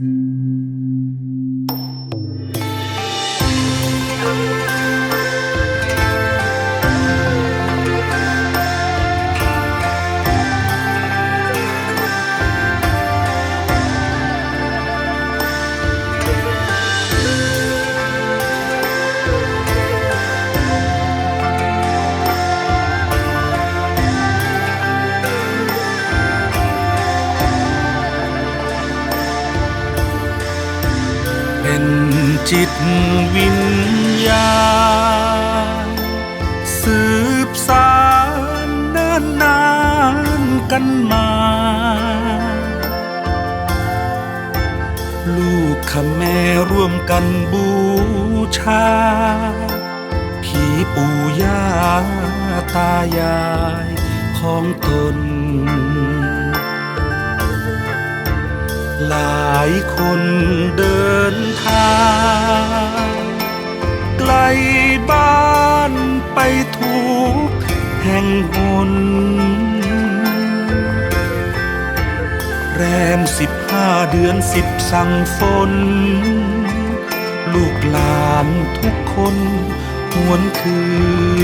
Mm-hmm. จิตวิญญาณสืบสารเนิ่นนานกันมา ลูกขแม่ร่วมกันบูชา ผีปู่ย่าตายายของตน คนเดินทาง ไกลบ้านไปทุกแห่งหนแรมสิบห้าเดือนสิบสั่งฝน ลูกหลานทุกคนหวนคื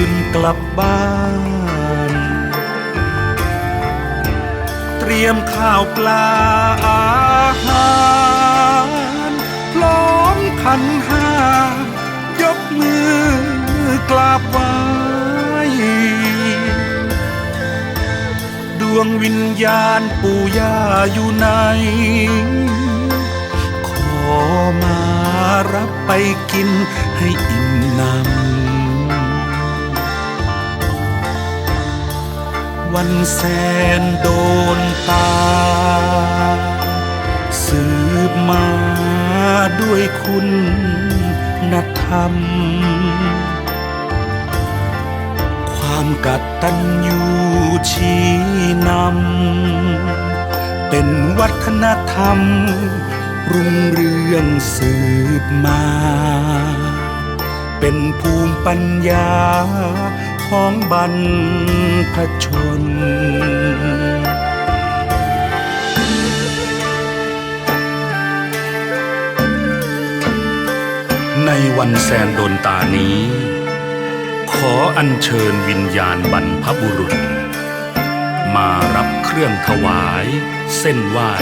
นกลับบ้าน เตรียมข้าวปลาอาหาร นห้ายกมือกราบไหว้ดวงวิญญาณปู่ย่าอยู่ไหนขอมารับไปกินให้อิ่มหนำวันแสนโดนตาสืบมา ด้วยคุณนธรรม ความกัดตัญญูชี้นำ เป็นวัฒนธรรม รุ่งเรืองสืบมา เป็นภูมิปัญญาของบรรพชน วันแสนโดนตานี้ ขออัญเชิญวิญญาณบรรพบุรุษ มารับเครื่องถวาย เส้นไหว้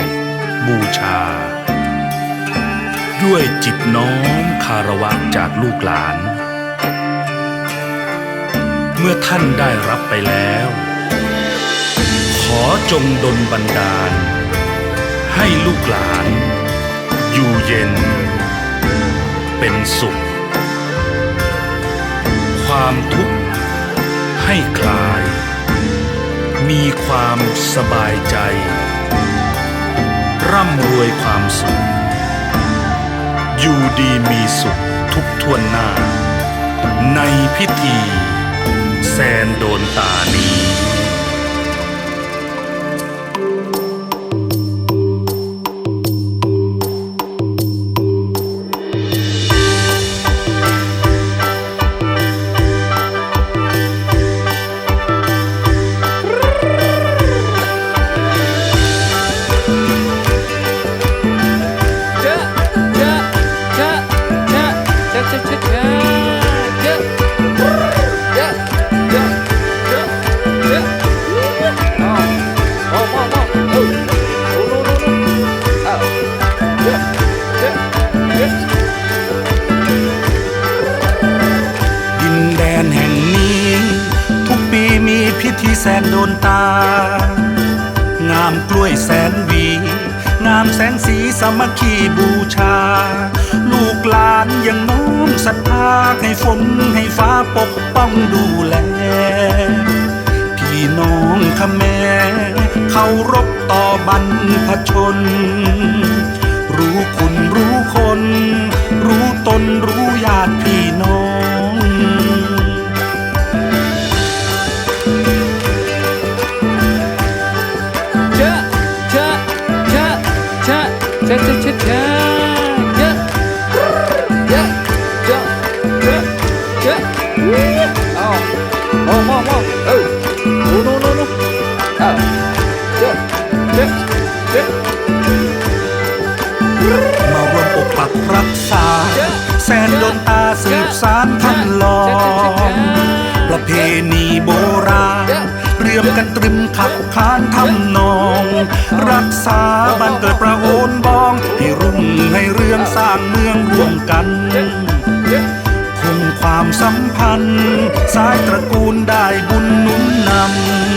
บูชา ด้วยจิตน้อมคารวะจากลูกหลาน เมื่อท่านได้รับไปแล้ว ขอจงดลบันดาล ให้ลูกหลาน อยู่เย็นเป็นสุข ความทุกข์ให้คลาย มีความสบายใจ ร่ำรวยความสุข อยู่ดีมีสุขทุกทวนหน้า ในพิธี แซนโดนตานี้ มีพิธีแสนโดนตา งามกล้วยแสนวี งามแสงสีสามัคคีบูชา ลูกหลานยังน้อมศรัทธาให้ฝนให้ฟ้าปกป้องดูแล พี่น้องขแม่เคารพต่อบรรพชน อ้าวอ้าวอ้าวเอ้ยโน่โน่โน่โน่อ้าวเจ๊เจ๊ะเจ๊ะปักรักษา แสนโดนตาสืบสารพันลอง ประเพณีโบราณเรียมกันตรึมขับขานทำนอง รักษาบ้านเกิดประโอนบอง ให้รุ่งให้เรื่องสร้างเมืองร่วมกัน ความสัมพันธ์ สายตระกูลได้บุญนุนนำ